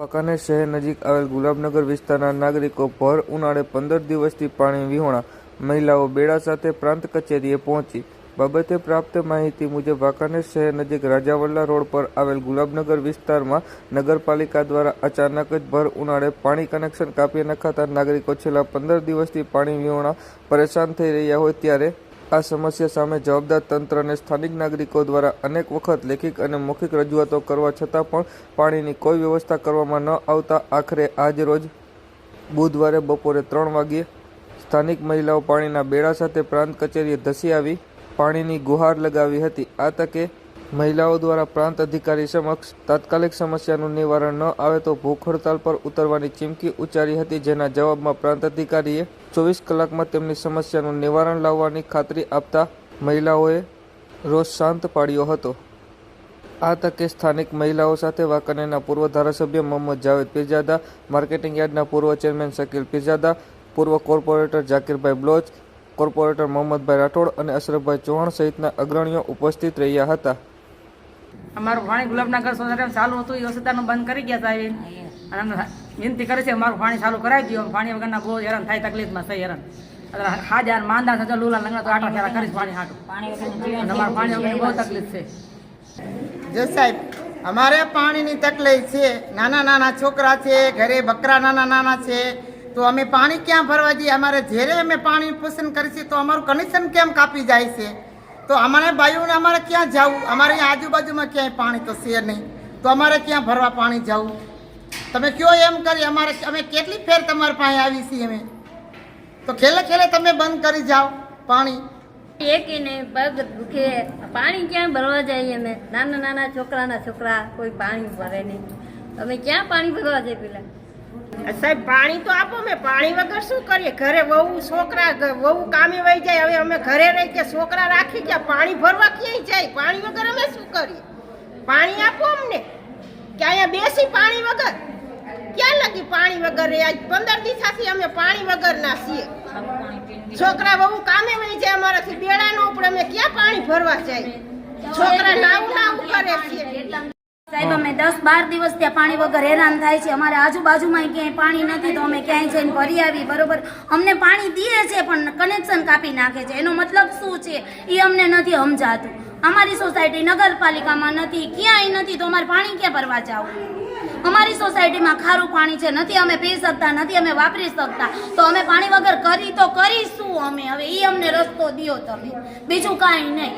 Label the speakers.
Speaker 1: વાંકાનેર શહેર નજીક આવેલ ગુલાબનગર વિસ્તારના નાગરિકો ભર ઉનાળે પંદર દિવસથી પાણી વિહોણા. મહિલાઓ બેડા સાથે પ્રાંત કચેરીએ પહોંચી. બાબતે પ્રાપ્ત માહિતી મુજબ વાંકાનેર શહેર નજીક રાજાવલ્લા રોડ પર આવેલ ગુલાબનગર વિસ્તારમાં નગરપાલિકા દ્વારા અચાનક જ ભર ઉનાળે પાણી કનેક્શન કાપી નખાતા નાગરિકો છેલ્લા પંદર દિવસથી પાણી વિહોણા પરેશાન થઈ રહ્યા હોય ત્યારે આ સમસ્યા સામે જવાબદાર તંત્ર અને સ્થાનિક નાગરિકો દ્વારા અનેક વખત લેખિત અને મૌખિક રજૂઆતો કરવા છતાં પણ પાણીની કોઈ વ્યવસ્થા કરવામાં ન આવતા આખરે આજ રોજ બુધવારે બપોરે ત્રણ વાગ્યે સ્થાનિક મહિલાઓ પાણીના બેડા સાથે પ્રાંત કચેરીએ ધસી આવી, પાણીની ગુહાર લગાવી હતી. આ તકે મહિલાઓ દ્વારા પ્રાંત અધિકારી સમક્ષ તાત્કાલિક સમસ્યાનું નિવારણ ન આવે તો ભૂખ હડતાલ પર ઉતરવાની ચીમકી ઉચ્ચારી હતી, જેના જવાબમાં પ્રાંત અધિકારીએ ચોવીસ કલાકમાં તેમની સમસ્યાનું નિવારણ લાવવાની ખાતરી આપતા મહિલાઓએ રોષ શાંત પાડ્યો હતો. આ તકે સ્થાનિક મહિલાઓ સાથે વાંકાનેરના પૂર્વ ધારાસભ્ય મોહમ્મદ જાવેદ પીરજાદા માર્કેટિંગ યાર્ડના પૂર્વ ચેરમેન શકીલ પીરજાદા પૂર્વ કોર્પોરેટર જાકીરભાઈ બ્લોચ, કોર્પોરેટર મોહમ્મદભાઈ રાઠોડ અને અશરફભાઈ ચૌહાણ સહિતના અગ્રણીઓ ઉપસ્થિત રહ્યા હતા.
Speaker 2: અમારું પાણી ગુલાબનગર સોસાયટીમાં ચાલુ હતું એ વસતાનું બંધ કરી ગયા હતા અને અમને વિનંતી કરે છે અમારું પાણી ચાલુ કરાવી દો પાણી વગરના બહુ હેરાન થાય તકલીફમાં થઈ હેરાન. હાજા માંદા થતા લુલા લગ્ન તો આટલા ફેરા કરીશ પાણી હાટું અમારું પાણી વગરની બહુ તકલીફ છે.
Speaker 3: જો સાહેબ અમારે પાણીની તકલીફ છે. નાના નાના છોકરા છે ઘરે બકરા નાના નાના છે. તો અમે પાણી ક્યાં ભરવા જઈએ? અમારે જ્યારે અમે પાણી પસંદ કરીશું તો અમારું કનેક્શન કેમ કાપી જાય છે? તો અમારે ભાઈઓને અમારે ક્યાં જવું? અમારે અહીંયા આજુબાજુમાં ક્યાંય પાણી તો છે નહીં. તો અમારે ક્યાં ભરવા પાણી જવું? તમે કયો એમ કરી અમારે અમે કેટલી ફેર તમારી પાસે આવી છીએ અમે? તો ખેલે ખેલે તમે બંધ કરી જાઓ પાણી.
Speaker 4: એકીને પગ દુખે. પાણી ક્યાં ભરવા જઈએ અમે? નાના નાના છોકરાના છોકરા કોઈ પાણી ભરે નહીં. અમે ક્યાં પાણી ભરવા જઈએ પેલા?
Speaker 5: સાહેબ પાણી તો આપો મેં પાણી વગર શું કરીએ? ઘરે વહુ છોકરા વહુ કામે વહી જાય. હવે અમે ઘરે રહી ગયા છોકરા રાખી ગયા પાણી ભરવા ક્યાંય જાય? પાણી વગર અમે શું કરીએ? પાણી આપો અમને. કે અહીંયા બેસી પાણી વગર? ક્યાં લગી પાણી વગર આજ પંદર દિવસથી અમે પાણી વગર ના છીએ. છોકરા વહુ કામે વહી જાય અમારાથી બેડા નો ઉપડે. અમે ક્યાં પાણી ભરવા જાય? છોકરા નાવું નાવું કરે છે.
Speaker 6: સાહેબ અમે દસ બાર દિવસ ત્યાં પાણી વગર હેરાન થાય છે. અમારે આજુબાજુમાં ક્યાંય પાણી નથી તો અમે ક્યાંય જઈને ભરી આવી બરોબર? અમને પાણી દીએ છે, પણ કનેક્શન કાપી નાખે છે. એનો મતલબ શું છે? એ અમને નથી સમજાતું. અમારી સોસાયટી નગરપાલિકામાં નથી, ક્યાંય નથી, તો અમારે પાણી ક્યાં ભરવા જવું? અમારી સોસાયટીમાં ખારું પાણી છે, નથી અમે પી શકતા, નથી અમે વાપરી શકતા. તો અમે પાણી વગર કરી તો કરીશું અમે. હવે એ અમને રસ્તો દિયો તમે. બીજું કાંઈ નહીં.